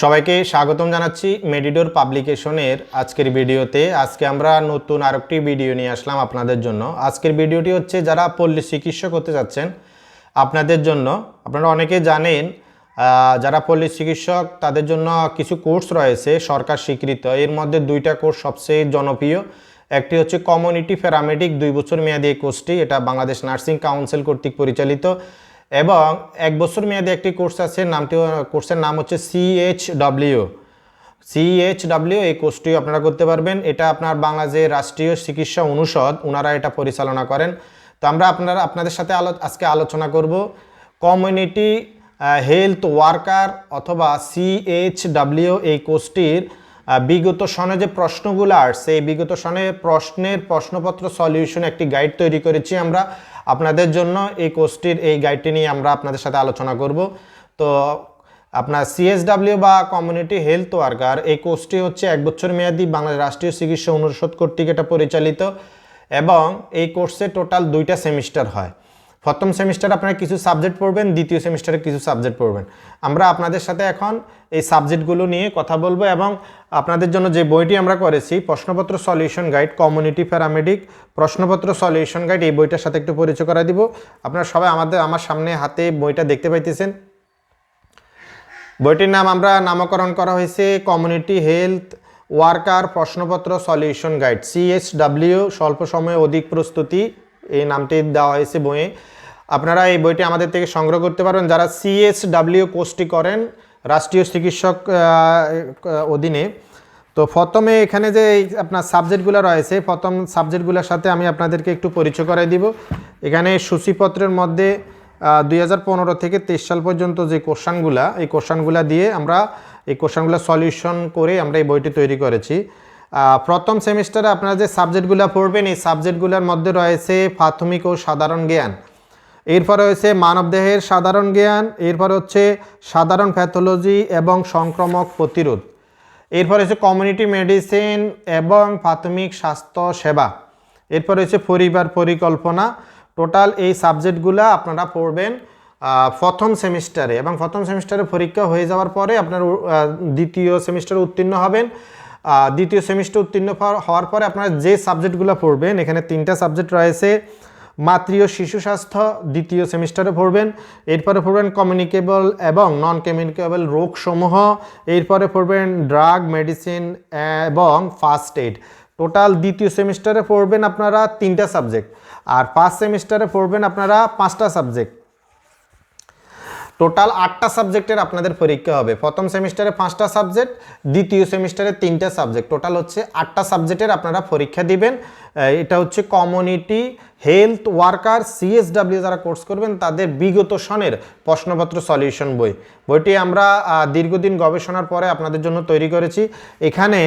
সবাইকে স্বাগতম জানাচ্ছি মেডিডোর পাবলিকেশনের আজকের ভিডিওতে। আজকে আমরা নতুন আরেকটি ভিডিও নিয়ে আসলাম আপনাদের জন্য। আজকের ভিডিওটি হচ্ছে যারা পল্লী চিকিৎসক হতে যাচ্ছেন, আপনাদের জন্য। আপনারা অনেকে জানেন যারা পল্লী চিকিৎসক, তাদের জন্য কিছু কোর্স রয়েছে সরকার স্বীকৃত। এর মধ্যে দুইটা কোর্স সবচেয়ে জনপ্রিয়। একটি হচ্ছে কমিউনিটি প্যারামেডিক দুই বছর মেয়াদী এই কোর্সটি। এটা বাংলাদেশ নার্সিং কাউন্সিল কর্তৃক পরিচালিত। এবং এক বছর মেয়াদে একটি কোর্স আছে, নামটি, কোর্সের নাম হচ্ছে সিএইচডব্লিউ সিএইচডব্লিউ এই কোর্সটিও আপনারা করতে পারবেন। এটা আপনার বাংলাদেশের রাষ্ট্রীয় চিকিৎসা অনুষদ ওনারা এটা পরিচালনা করেন। তো আমরা আপনারা, আপনাদের সাথে আলো, আজকে আলোচনা করব। কমিউনিটি হেলথ ওয়ার্কার অথবা সিএইচডব্লিউ এই কোর্সটির বিগত সনে যে প্রশ্নগুলো আসছে, এই বিগত সনে প্রশ্নের প্রশ্নপত্র সলিউশন একটি গাইড তৈরি করেছি আমরা। আপনাদের জন্য এই কোর্সটির এই গাইডটি নিয়ে আমরা আপনাদের সাথে আলোচনা করব। তো আপনার সিএসডাব্লিউ বা কমিউনিটি হেলথ ওয়ার্কার এই কোর্সটি হচ্ছে এক বছর মেয়াদী বাংলাদেশ রাষ্ট্রীয় চিকিৎসা অনুষদ কর্তৃক এটা পরিচালিত এবং এই কোর্সে টোটাল দুইটা সেমিস্টার হয়। প্রথম সেমিস্টারে আপনারা কিছু সাবজেক্ট পড়বেন, দ্বিতীয় সেমিস্টারে কিছু সাবজেক্ট পড়বেন। আমরা আপনাদের সাথে এখন এই সাবজেক্টগুলো নিয়ে কথা বলব এবং আপনাদের জন্য যে বইটি আমরা করেছি, প্রশ্নপত্র সলিউশন গাইড কমিউনিটি প্যারামেডিক প্রশ্নপত্র সলিউশন গাইড এই বইটার সাথে একটু পরিচয় করা দিব। আপনারা সবাই আমাদের, আমার সামনে হাতে বইটা দেখতে পাইতেছেন। বইটির নাম আমরা নামকরণ করা হয়েছে কমিউনিটি হেলথ ওয়ার্কার প্রশ্নপত্র সলিউশন গাইড সিএসডাব্লিউ স্বল্প সময়ে অধিক প্রস্তুতি। এই নামটি দেওয়া হয়েছে বইয়ে। আপনারা এই বইটি আমাদের থেকে সংগ্রহ করতে পারবেন। যারা সিএসডাব্লিউ কোর্সটি করেন, রাষ্ট্রীয় চিকিৎসক অধীনে। তো প্রথমে এখানে যে আপনার সাবজেক্টগুলো রয়েছে, প্রথম সাবজেক্টগুলোর সাথে আমি আপনাদেরকে একটু পরিচয় করাই দিব। এখানে সূচিপত্রের মধ্যে দুই হাজার পনেরো থেকে তেইশ সাল পর্যন্ত যে কোশ্চানগুলা, এই কোশ্চানগুলা দিয়ে আমরা, এই কোশ্চানগুলো সলিউশন করে আমরা এই বইটি তৈরি করেছি। প্রথম সেমিস্টারে আপনারা যে সাবজেক্টগুলো পড়বেন, এই সাবজেক্টগুলোর মধ্যে রয়েছে প্রাথমিক ও সাধারণ জ্ঞান। এরপরে হচ্ছে মানবদেহের সাধারণ জ্ঞান, এরপরে হচ্ছে সাধারণ প্যাথোলজি এবং সংক্রমক প্রতিরোধ। এরপরে হচ্ছে কমিউনিটি মেডিসিন এবং প্রাথমিক স্বাস্থ্য সেবা। এরপরে হচ্ছে পরিবার পরিকল্পনা। টোটাল এই সাবজেক্টগুলো আপনারা পড়বেন প্রথম সেমিস্টারে। এবং প্রথম সেমিস্টারে পরীক্ষা হয়ে যাওয়ার পরে আপনার দ্বিতীয় সেমিস্টারে উত্তীর্ণ হবেন। দ্বিতীয় সেমিস্টার উত্তীর্ণ হওয়ার- পরে আপনারা যে সাবজেক্টগুলো পড়বেন, এখানে তিনটা সাবজেক্ট রয়েছে। মাতৃ ও শিশু স্বাস্থ্য, দ্বিতীয় সেমিস্টারে পড়বেন। এরপরে পড়বেন কমিউনিকেবল এবং নন কমিউনিকেবল রোগসমূহ। এরপরে পড়বেন ড্রাগ মেডিসিন এবং ফার্স্ট এইড টোটাল দ্বিতীয় সেমিস্টারে পড়বেন আপনারা তিনটা সাবজেক্ট আর ফার্স্ট সেমিস্টারে পড়বেন আপনারা পাঁচটা সাবজেক্ট টোটাল আটটা সাবজেক্টের আপনাদের পরীক্ষা হবে। প্রথম সেমিস্টারে পাঁচটা সাবজেক্ট দ্বিতীয় সেমিস্টারে তিনটা সাবজেক্ট টোটাল হচ্ছে আটটা সাবজেক্টের আপনারা পরীক্ষা দিবেন। এটা হচ্ছে কমিউনিটি হেলথ ওয়ার্কার সিএসডাব্লিউ যারা কোর্স করবেন, তাদের বিগত সনের প্রশ্নপত্র সলিউশন বই। বইটি আমরা দীর্ঘদিন গবেষণার পরে আপনাদের জন্য তৈরি করেছি। এখানে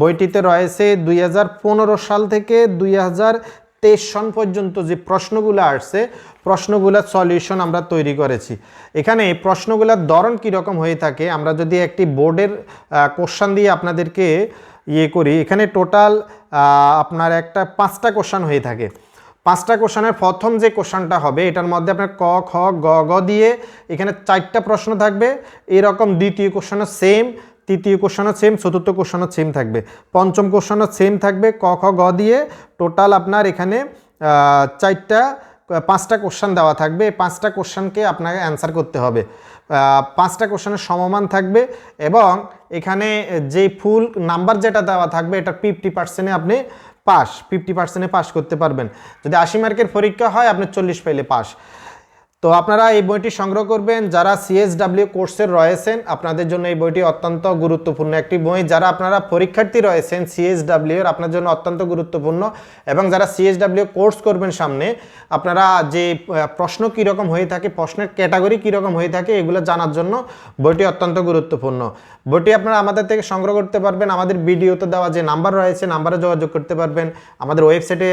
বইটিতে রয়েছে দুই হাজার পনেরো সাল থেকে দুই হাজার তেইশ সন পর্যন্ত যে প্রশ্নগুলো আসছে প্রশ্নগুলোর সলিউশন আমরা তৈরি করেছি। এখানে প্রশ্নগুলোর ধরন কীরকম হয়ে থাকে, আমরা যদি একটি বোর্ডের কোশ্চান দিয়ে আপনাদেরকে ইয়ে করি, এখানে টোটাল আপনার একটা পাঁচটা কোশ্চান হয়ে থাকে। পাঁচটা কোশ্চানের প্রথম যে কোশ্চানটা হবে, এটার মধ্যে আপনার ক, খ, গ গ দিয়ে এখানে চারটা প্রশ্ন থাকবে। এরকম দ্বিতীয় কোশ্চানও সেম তৃতীয় কোশ্চেনও সেম চতুর্থ কোশ্চেনও সেম থাকবে। পঞ্চম কোশ্চেনও সেম থাকবে, ক, খ, গ দিয়ে টোটাল আপনার এখানে চারটা, পাঁচটা কোশ্চেন দেওয়া থাকবে। এই পাঁচটা কোশ্চেনকে আপনাকে অ্যান্সার করতে হবে। পাঁচটা কোশ্চেনের সমমান থাকবে এবং এখানে যে ফুল নাম্বার যেটা দেওয়া থাকবে, এটা ফিফটি পার্সেন্টে আপনি পাস ফিফটি পার্সেন্টে পাস করতে পারবেন। যদি আশি মার্কের পরীক্ষা হয়, আপনি চল্লিশ পাইলে পাস তো আপনারা এই বইটি সংগ্রহ করবেন, যারা সিএসডাব্লিউ কোর্সের রয়েছেন, আপনাদের জন্য এই বইটি অত্যন্ত গুরুত্বপূর্ণ একটি বই। যারা আপনারা পরীক্ষার্থী রয়েছেন সিএসডাব্লিউ এর আপনার জন্য অত্যন্ত গুরুত্বপূর্ণ এবং যারা সিএসডাব্লিউ কোর্স করবেন সামনে, আপনারা যে প্রশ্ন কীরকম হয়ে থাকে, প্রশ্নের ক্যাটাগরি কীরকম হয়ে থাকে, এগুলো জানার জন্য বইটি অত্যন্ত গুরুত্বপূর্ণ। বইটি আপনারা আমাদের থেকে সংগ্রহ করতে পারবেন, আমাদের ভিডিওতে দেওয়া যে নাম্বার রয়েছে, নাম্বারে যোগাযোগ করতে পারবেন, আমাদের ওয়েবসাইটে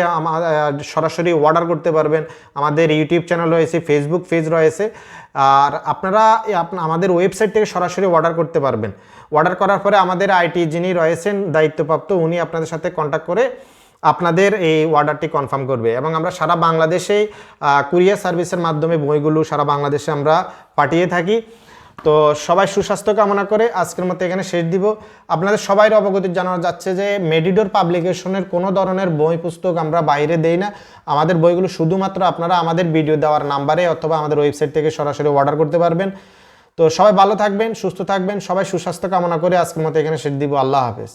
সরাসরি অর্ডার করতে পারবেন, আমাদের ইউটিউব চ্যানেল রয়েছে ফেসবুক পেজ রয়েছে। আর আপনারা আমাদের ওয়েবসাইট থেকে সরাসরি অর্ডার করতে পারবেন। অর্ডার করার পরে আমাদের আইটি যিনি রয়েছেন, দায়িত্বপ্রাপ্ত, উনি আপনাদের সাথে কন্ট্যাক্ট করে আপনাদের এই অর্ডারটি কনফার্ম করবে। এবং আমরা সারা বাংলাদেশে কুরিয়ার সার্ভিসের মাধ্যমে বইগুলো সারা বাংলাদেশে আমরা পাঠিয়ে থাকি। তো সবাই সুস্বাস্থ্য কামনা করে আজকের মতো এখানে শেষ দিব। আপনাদের সবাই অবগতি জানানো যাচ্ছে যে মেডিডোর পাবলিকেশনের কোনো ধরনের বই পুস্তক আমরা বাইরে দেই না। আমাদের বইগুলো শুধুমাত্র আপনারা আমাদের ভিডিও দেওয়ার নাম্বারে অথবা আমাদের ওয়েবসাইট থেকে সরাসরি অর্ডার করতে পারবেন। তো সবাই ভালো থাকবেন, সুস্থ থাকবেন, সবাই সুস্বাস্থ্য কামনা করে আজকের মতো এখানে শেষ দিব। আল্লাহ হাফেজ।